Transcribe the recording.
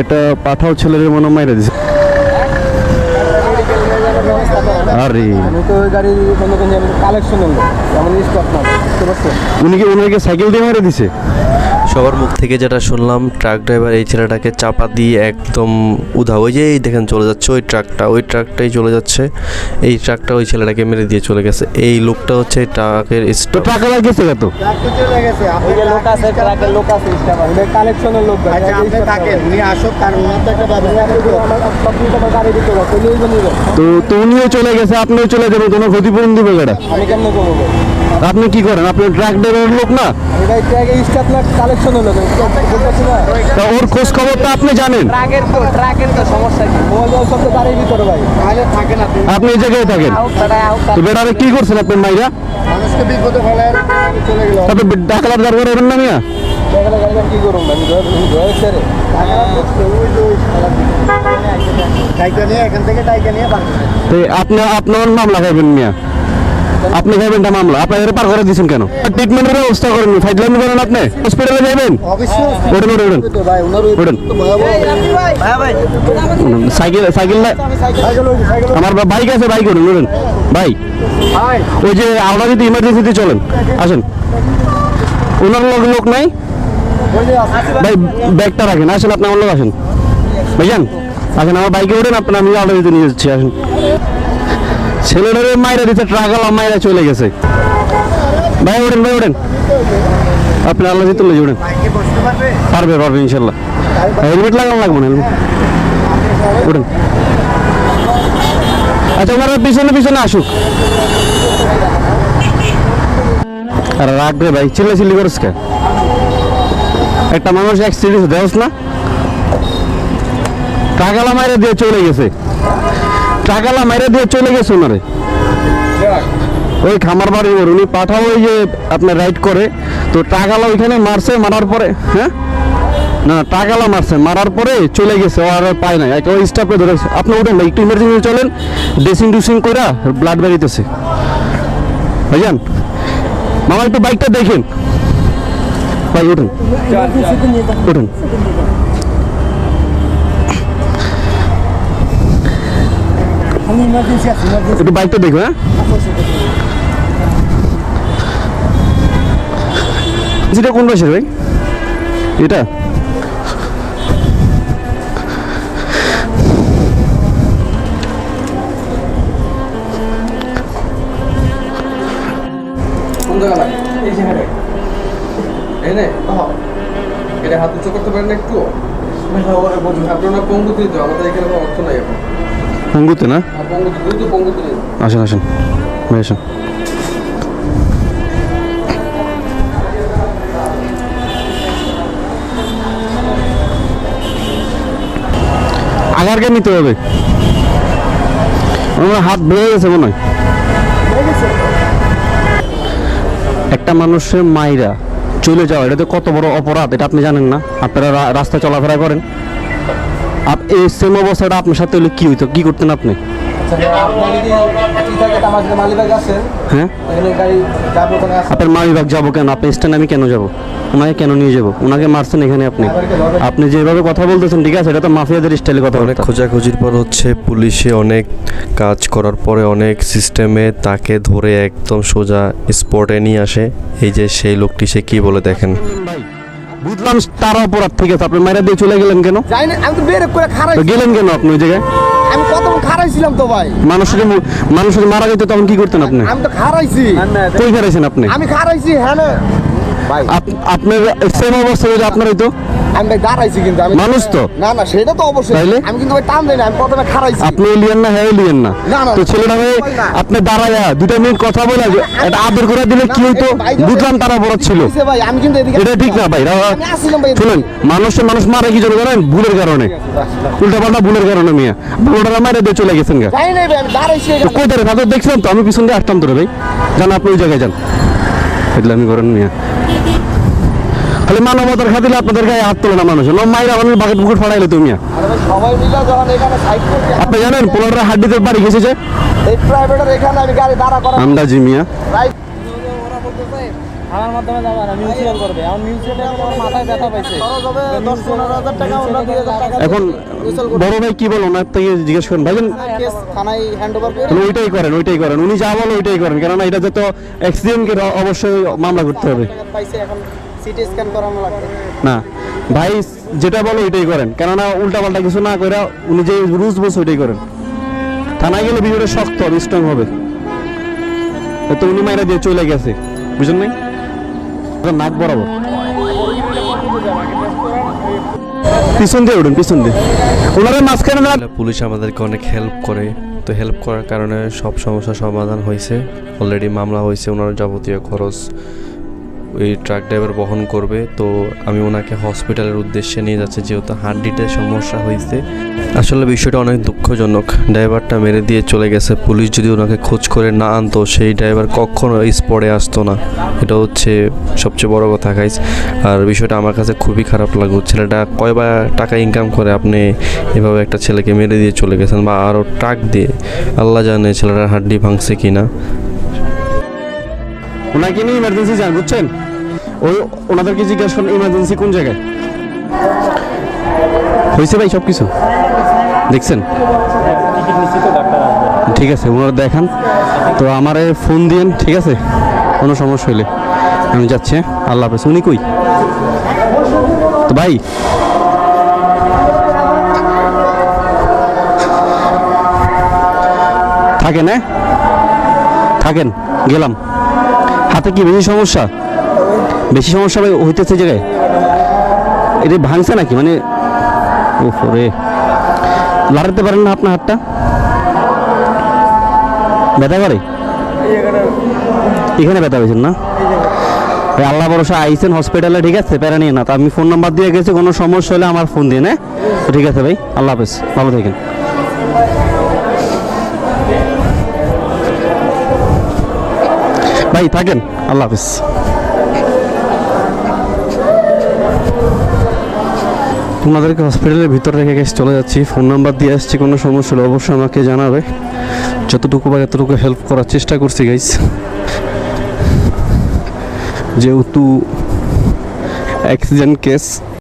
এটা পাঠাও ছেলের মনে মাইরে দিছে। আরে। আমি তো ওই গাড়ি আমি কালেকশন হলো যেমন স্টক না বুঝতে পারছেন? উনি কি ওনাকে সাইকেল দিয়ে মারে দিছে? সবার মুখ থেকে যেটা শুনলাম ট্রাক ড্রাইভার এই ছেলেটাকে চাপা দিয়ে একদম উধা ওই যে এই দেখেন চলে যাচ্ছে ওই ট্রাকটা ওই ট্রাকটাই চলে যাচ্ছে। এই ট্রাকটা ওই ছেলেটাকে মেরে দিয়ে চলে গেছে। এই লোকটা হচ্ছে ট্রাকের টাকা লাগেছে কত ওই যে লোক আছে ট্রাকের লোক আছে কালেকশনের লোক আচ্ছা আপনি থাকেন উনি আসুক তার তো একটা ব্যবস্থা তো গাড়ি দিতে হবে চলে যাবেন তো তো উনিও চলে গেছে আপনিও চলে যাবেন কোনো ক্ষতিপূরণ দিবে আমি কেমন করব? আপনি কি করেন? আপনি ট্রাক ড্রাইভারের লোক না? বলতেছি তা ওর খোঁজ খবর তো আপনি জানেন? ট্রাকের তো ট্রাকের তো সমস্যা কি? মোবাইল সব তো গাড়ির ভিতরে ভাই। তাহলে থাকেন আপনি আপনি এই জায়গায় থাকেন? তো বেটারে কি করছেন আপনি মাইরা? মানুষকে বিপদে ফেলায় চলে গেল তারপর ডাকালার দরকার হবেন না মিয়া? কি করুন আমি ধরে ছেড়ে এখান থেকে টাইকা নিয়ে বাংলাদেশ তো আপনি আপনার মামলা খাইবেন মিয়া। আপনি খাইবেন না মামলা। আপনাদের পার করে দিয়েছেন কেন? ট্রিটমেন্টের ব্যবস্থা করেন ফাইজলামি করেন আপনি। হসপিটালে যাবেন? অবশ্যই। ওঠেন ওঠেন ওঠেন সাইকেল সাইকেল না? আমার বাইক আছে বাইক ওঠেন ওঠেন ভাই ওই যে আমরা যদি ইমার্জেন্সিতে চলেন আসেন। ওনার লোক লোক নাই? ভাই ব্যাগটা রাখেন। আসেন আপনি আমার লোক আসেন। ভাইজান আসেন আমার বাইকে ওঠেন আপনার আমি আলাদা দিতে নিয়ে যাচ্ছি আসেন। ছেলেটারে মাইরা দিতে ট্রাকালা মাইরা চলে গেছে। ভাই, ওঠেন ভাই, ওঠেন। আপনি আল্লাহ দিতে লই ওঠেন। পারবে পারবে, ইনশাল্লাহ। হেলমেট লাগানো লাগবে না, হেলমেট? আচ্ছা ওনারা পিছনে পিছনে আসুক। আর রাখ রে ভাই চিল্লা চিল্লি করিস কে? একটা মানুষ অ্যাক্সিডেন্ট দেওস না? টাকালা মাইরে দিয়ে চলে গেছে। টাকালা মাইরে দিয়ে চলে গেছে ওনারে। ওই খামার বাড়ি ওর উনি পাঠাও ওই যে আপনার রাইড করে। তো টাকালা ওইখানে মারছে, মারার পরে হ্যাঁ? না, টাকালা মারছে, মারার পরে চলে গেছে আর পায় না ওই স্টাফে ধরে রাখছে। আপনি উঠেন ভাই, একটু ইমার্জেন্সি চলেন। ড্রেসিং ডুসিং করে ব্লাড বেরিতেছে। ভাইজান, মামা একটু বাইকটা দেখেন। ভাই, উঠুন। উঠুন। একটু বাইকটা দেখো হ্যাঁ? যেটা কোন বয়সের ভাই এটা? কোন জায়গা লাগে? এই জায়গাটা এই নে এটা হাত উঁচু করতে পারেন না একটু আপনারা পঙ্গুতে দিতে আমাদের এখানে কোনো অর্থ নাই এখন। পঙ্গুতে না? দিন আসেন আসেন ভাই আসেন। আগারকে নিতে হবে। আমার হাত বেড়ে গেছে মনে হয়। একটা মানুষের মাইরা চলে যাওয়া এটা তো কত বড় অপরাধ এটা আপনি জানেন না? আপনারা রাস্তায় চলাফেরা করেন। এই সেম অবস্থাটা আপনার সাথে হলে কি হইতো? কি করতেন আপনি? হ্যাঁ? আপনার মা বিভাগ যাব কেন? আপনি স্ট্যান্ড আমি কেন যাব? ওনাকে কেন নিয়ে যাব? ওনাকে মারছেন এখানে আপনি? আপনি যেভাবে কথা বলতেছেন ঠিক আছে? এটা তো মাফিয়াদের স্টাইলে কথা অনেক খোঁজাখুঁজির পর হচ্ছে পুলিশে অনেক কাজ করার পরে অনেক সিস্টেমে তাকে ধরে একদম সোজা স্পটে নিয়ে আসে। এই যে সেই লোকটি সে কি বলে দেখেন? ভাই বুঝলাম তার অপরাধ ঠিক আছে আপনি মাইরা দিয়ে চলে গেলেন কেন? যাই না আমি তো বের করে খারাপ গেলেন কেন আপনি ওই জায়গায়? আমি কত খারাইছিলাম তো ভাই? মানুষের মানুষের মারা যেত তখন কি করতেন আপনি? আমি তো খারাইছি কই খারাইছেন আপনি? আমি খারাইছি হ্যাঁ ভাই আপ- আপনার সেম অবস্থা যদি আপনার হইতো? আমি ভাই দাঁড়াইছি কিন্তু আমি মানুষ তো। না না সেটা তো অবশ্যই। আমি কিন্তু ভাই টান দেই না আমি প্রথমে খারাইছি আপনি লিয়েন না হ্যাঁ লিয়েন না। তো ছেলেটা ভাই আপনি দাঁড়ায়া দুটা মিনিট কথা বলে একটা আদর করে দিলে কি হইতো? বুঝলাম তার অপরাধ ছিল। ভাই আমি কিন্তু এদিকে এটা ঠিক না ভাই শুনুন মানুষের মানুষ মারা কি জন্য জানেন? ভুলের কারণে। উল্টা পাল্টা ভুলের কারণে মিয়া। ওটা মারা দিয়ে চলে গেছেন গা। যাই নাই ভাই দাঁড়াইছি কই দেখছিলাম তো আমি পিছন দিয়ে আসতাম ধরে ভাই। জান আপনি ওই জায়গায় যান। এগুলো আমি করেন মিয়া। খালি মানবতার খাতিলে আপনাদের গায়ে হাত তোলে না মানুষ। নো মাইরা মানুষ বাকেট বুকেট ফাড়াইলে তুমি। ভাই আপনি জানেন পোলারের হাড্ডিতে বাড়ি গেছে যে? আন্দাজি মিয়া। রাইট মাধ্যমে যাবে না মিউচুয়াল করবে। এখন মিউচুয়াল আমার মাথায় ব্যথা পাইছে। দশ পনেরো হাজার টাকা আমরা দুই হাজার টাকা এখন বড় ভাই কি বল? ওনার থেকে জিজ্ঞেস করেন। ভাইজান কেস থানায় হ্যান্ড ওভার করে ওইটাই করেন ওইটাই করেন। উনি যা বলো ওইটাই করেন। কেননা এটা তো অ্যাক্সিডেন্টকে অবশ্যই মামলা করতে হবে। পাইছে এখন। সিটি স্ক্যান করানো লাগবে। না ভাই যেটা বলো ওইটাই করেন। কেননা উল্টা পাল্টা কিছু না করে উনি যে রুলস বলছে ওইটাই করেন। থানায় গেলে বিষয়টা শক্ত হবে স্ট্রং হবে। তো উনি মাইরা দিয়ে চলে গেছে। বুঝলেন নাই? নাক বরাবর। পিছন দিয়ে উঠুন পিছন দিয়ে। ওনারা মাঝখানে না পুলিশ আমাদেরকে অনেক হেল্প করে। তো হেল্প করার কারণে সব সমস্যার সমাধান হয়েছে। অলরেডি মামলা হয়েছে ওনার যাবতীয় খরচ। ওই ট্রাক ড্রাইভার বহন করবে। তো আমি ওনাকে হসপিটালের উদ্দেশ্যে নিয়ে যাচ্ছি, যেহেতু হাড্ডিতে সমস্যা হয়েছে। আসলে বিষয়টা অনেক দুঃখজনক। ড্রাইভারটা মেরে দিয়ে চলে গেছে। পুলিশ যদি ওনাকে খোঁজ করে না আনতো, সেই ড্রাইভার কখনো স্পটে আসতো না। এটা হচ্ছে সবচেয়ে বড় কথা গাইজ আর বিষয়টা আমার কাছে খুবই খারাপ লাগল। ছেলেটা কয়বার টাকা ইনকাম করে আপনি এভাবে একটা ছেলেকে মেরে দিয়ে চলে গেছেন? বা আরও ট্রাক দিয়ে? আল্লাহ জানে ছেলেটার হাড্ডি ভাঙছে কিনা। ওনাকে নিয়ে ইমার্জেন্সি যান, বুঝছেন? ওই ওনাদেরকে জিজ্ঞাসা করেন ইমার্জেন্সি কোন জায়গায়? হয়েছে ভাই সব কিছু দেখছেন? ঠিক আছে, ওনারা দেখান। তো আমারে ফোন দিয়েন, ঠিক আছে? কোনো সমস্যা হইলে। আমি যাচ্ছি হ্যাঁ? আল্লাহ হাফেজ। উনি কই? তো ভাই, থাকেন হ্যাঁ? থাকেন, গেলাম। হাতে কি বেশি সমস্যা? বেশি সমস্যা ভাই হইতেছে জায়গায়? এটা ভাঙছে নাকি? মানে ওরে লাড়াতে পারেন না আপনার হাতটা? ব্যথা করে? এখানে ব্যথা হয়েছেন না? আল্লাহ ভরসা আইসেন হসপিটালে ঠিক আছে? প্যারা নিয়ে না, তো আমি ফোন নাম্বার দিয়ে গেছি, কোনো সমস্যা হলে আমার ফোন দিন হ্যাঁ? ঠিক আছে ভাই, আল্লাহ হাফেজ, ভালো থাকেন। ভাই থাকেন, আল্লাহ হাফেজ। ওনাদেরকে হসপিটালের ভিতর রেখে গেছে চলে যাচ্ছি। ফোন নাম্বার দিয়ে আসছি, কোনো সমস্যা হলে অবশ্যই আমাকে জানাবে। যতটুকু বা এতটুকু হেল্প করার চেষ্টা করছি গাইস যেহেতু অ্যাক্সিডেন্ট কেস